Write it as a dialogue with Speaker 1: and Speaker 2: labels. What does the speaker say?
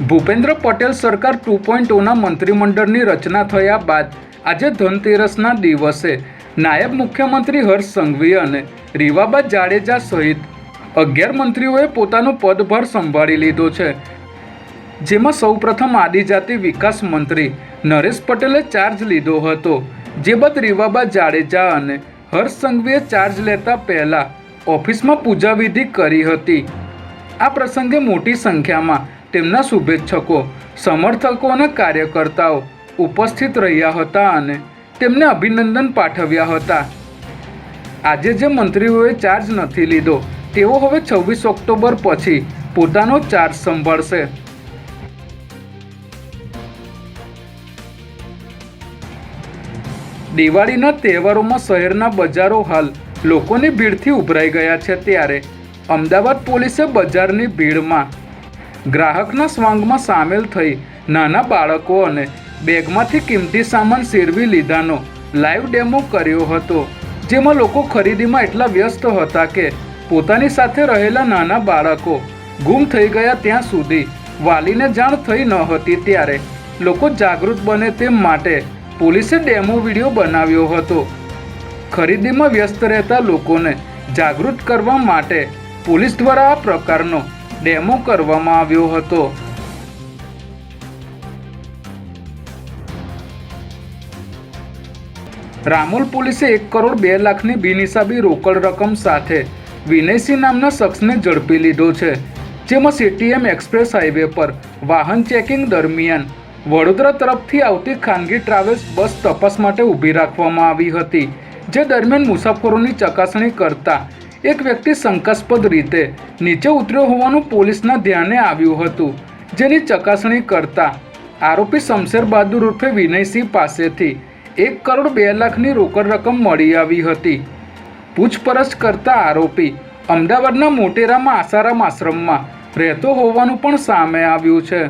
Speaker 1: ભૂપેન્દ્ર પટેલ સરકાર two point ઓના મંત્રીમંડળની રચના થયા બાદ આજે ધનતેરસના દિવસે નાયબ મુખ્યમંત્રી હર્ષ સંઘવી અને રીવાબા જાડેજા સહિત અગિયાર મંત્રીઓએ પોતાનો પદભાર સંભાળી લીધો છે. જેમાં સૌપ્રથમ આદિજાતિ વિકાસ મંત્રી નરેશ પટેલે ચાર્જ લીધો હતો, જે બાદ રીવાબા જાડેજા અને હર્ષ સંઘવીએ ચાર્જ લેતા પહેલાં ઓફિસમાં પૂજાવિધિ કરી હતી. આ પ્રસંગે મોટી સંખ્યામાં તેમના શુભેચ્છકો, સમર્થકો અને કાર્યકર્તાઓ ઉપસ્થિત રહ્યા હતા અને તેમને અભિનંદન પાઠવ્યા હતા. આજે જે મંત્રીઓએ ચાર્જ નથી લીધો, તેઓ હવે છવ્વીસ ઓક્ટોબર પછી પોતાનો ચાર્જ સંભાળશે. દિવાળીના તહેવારોમાં શહેરના બજારો હાલ લોકોની ભીડથી ઉભરાઈ ગયા છે ત્યારે અમદાવાદ પોલીસે બજારની ભીડમાં ગ્રાહકના સ્વાંગમાં સામેલ થઈ નાના બાળકો અને બેગમાંથી કિંમતી સામાન શેરવી લીધાનો લાઈવ ડેમો કર્યો હતો, જેમાં લોકો ખરીદીમાં એટલા વ્યસ્ત હતા કે પોતાની સાથે રહેલા નાના બાળકો ગુમ થઈ ગયા ત્યાં સુધી વાલીને જાણ થઈ ન હતી ત્યારે લોકો જાગૃત બને તેમ માટે પોલીસે ડેમો વીડિયો બનાવ્યો હતો. ખરીદીમાં વ્યસ્ત રહેતા લોકોને જાગૃત કરવા માટે પોલીસ દ્વારા આ પ્રકારનો ડેમો કરવામાં આવ્યો હતો. રામોલ પોલીસે એક કરોડ બે લાખની બિનહિસાબી રોકડ રકમ સાથે વિનયસિંહ નામના શખ્સને ઝડપી લીધો છે, જેમાં સીટીએમ એક્સપ્રેસ હાઈવે પર વાહન ચેકિંગ દરમિયાન વડોદરા તરફથી આવતી ખાનગી ટ્રાવેલ્સ બસ તપાસ માટે ઊભી રાખવામાં આવી હતી, જે દરમિયાન મુસાફરોની ચકાસણી કરતા એક વ્યક્તિ શંકાસ્પદ રીતે નીચે ઉતર્યો હોવાનું પોલીસના ધ્યાને આવ્યું હતું, જેની ચકાસણી કરતા આરોપી શમશેર બહાદુર ઉર્ફે વિનયસિંહ પાસેથી એક કરોડ બે લાખની રોકડ રકમ મળી આવી હતી. પૂછપરછ કરતા આરોપી અમદાવાદના મોટેરામાં આસારામ આશ્રમમાં રહેતો હોવાનું પણ સામે આવ્યું છે.